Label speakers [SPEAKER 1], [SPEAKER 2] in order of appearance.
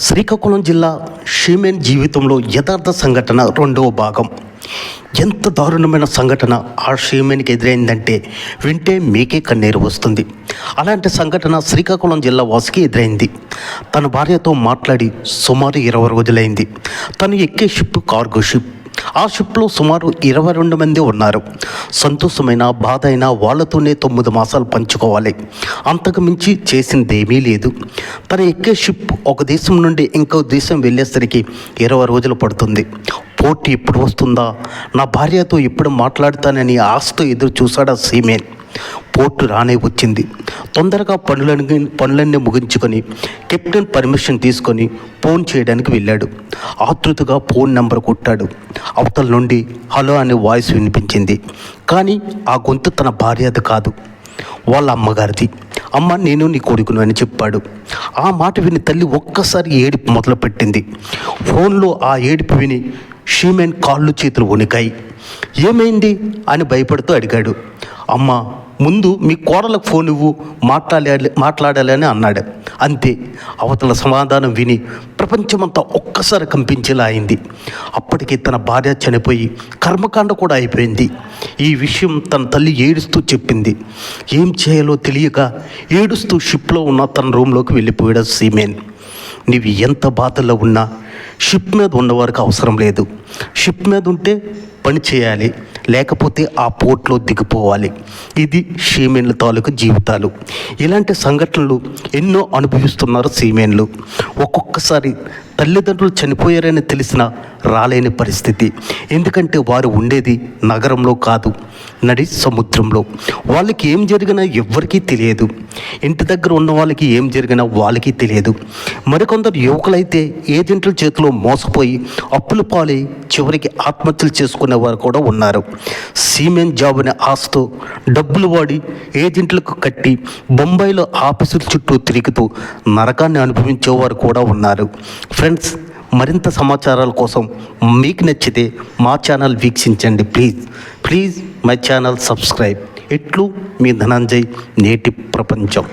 [SPEAKER 1] శ్రీకాకుళం జిల్లా షీమెన్ జీవితంలో యథార్థ సంఘటన రెండవ భాగం. ఎంత దారుణమైన సంఘటన ఆ షీమెన్కి ఎదురైందంటే వింటే మీకే కన్నీరు వస్తుంది. అలాంటి సంఘటన శ్రీకాకుళం జిల్లా వాసికి ఎదురైంది. తన భార్యతో మాట్లాడి సుమారు ఇరవై రోజులైంది. తను ఎక్కే షిప్ కార్గో షిప్ ఆ షిప్లో సుమారు ఇరవై రెండు మంది ఉన్నారు. సంతోషమైన బాధ అయినా వాళ్ళతోనే తొమ్మిది మాసాలు పంచుకోవాలి. అంతకు మించి చేసిందేమీ లేదు. తన ఎక్కే షిప్ ఒక దేశం నుండి ఇంకో దేశం వెళ్ళేసరికి ఇరవై రోజులు పడుతుంది. పోటీ ఎప్పుడు వస్తుందా? నా భార్యతో ఎప్పుడు మాట్లాడతానని ఆశతో ఎదురు చూశాడా సీమేన్. పోర్టు రానే వచ్చింది. తొందరగా పనులన్నీ పనులన్నీ ముగించుకొని కెప్టెన్ పర్మిషన్ తీసుకొని ఫోన్ చేయడానికి వెళ్ళాడు. ఆతృతగా ఫోన్ నెంబర్ కొట్టాడు. అవతల నుండి హలో అనే వాయిస్ వినిపించింది. కానీ ఆ గొంతు తన భార్యది కాదు. వాళ్ళ అమ్మగారిది. అమ్మ నేను నీ కొడుకును అని చెప్పాడు. ఆ మాట విని తల్లి ఒక్కసారి ఏడుపు మొదలుపెట్టింది. ఫోన్లో ఆ ఏడుపు విని షీమెన్ కాళ్ళు చేతులు వణికాయి. ఏమైంది? అని భయపడుతూ అడిగాడు. అమ్మ ముందు మీ కోడలకు ఫోన్ ఇవ్వు మాట్లాడాలి మాట్లాడాలి అని అన్నాడు. అంతే అవతల సమాధానం విని ప్రపంచమంతా ఒక్కసారి కంపించేలా అయింది. అప్పటికి తన భార్య చనిపోయి కర్మకాండ కూడా అయిపోయింది. ఈ విషయం తన తల్లి ఏడుస్తూ చెప్పింది. ఏం చేయాలో తెలియక ఏడుస్తూ షిప్లో ఉన్న తన రూమ్లోకి వెళ్ళిపోయాడు సీమేన్. నీవు ఎంత బాధల్లో ఉన్నా షిప్ మీద ఉన్నవారికి అవసరం లేదు. షిప్ మీద ఉంటే పని చేయాలి లేకపోతే ఆ పోర్ట్లో దిగిపోవాలి. ఇది షీమెన్ల తాలూకు జీవితాలు. ఇలాంటి సంఘటనలు ఎన్నో అనుభవిస్తున్నారు సీమెన్లు. ఒక్కొక్కసారి తల్లిదండ్రులు చనిపోయారని తెలిసిన రాలేని పరిస్థితి. ఎందుకంటే వారు ఉండేది నగరంలో కాదు నడి సముద్రంలో. వాళ్ళకి ఏం జరిగినా ఎవ్వరికీ తెలియదు. ఇంటి దగ్గర ఉన్న వాళ్ళకి ఏం జరిగినా వాళ్ళకి తెలియదు. మరికొందరు యువకులైతే ఏజెంట్ల చేతిలో మోసపోయి అప్పుల పాలై చివరికి ఆత్మహత్యలు చేసుకునే వారు కూడా ఉన్నారు. సీమెన్ జాబ్ అనే ఆశతో డబ్బులు వాడి ఏజెంట్లకు కట్టి బొంబాయిలో ఆఫీసుల చుట్టూ తిరుగుతూ నరకాన్ని అనుభవించేవారు కూడా ఉన్నారు. ఫ్రెండ్స్ మరింత సమాచారాల కోసం మీకు నచ్చితే మా ఛానల్ వీక్షించండి please. Please my channel subscribe ఇట్లు మీ ధనంజయ్ నేటి ప్రపంచం.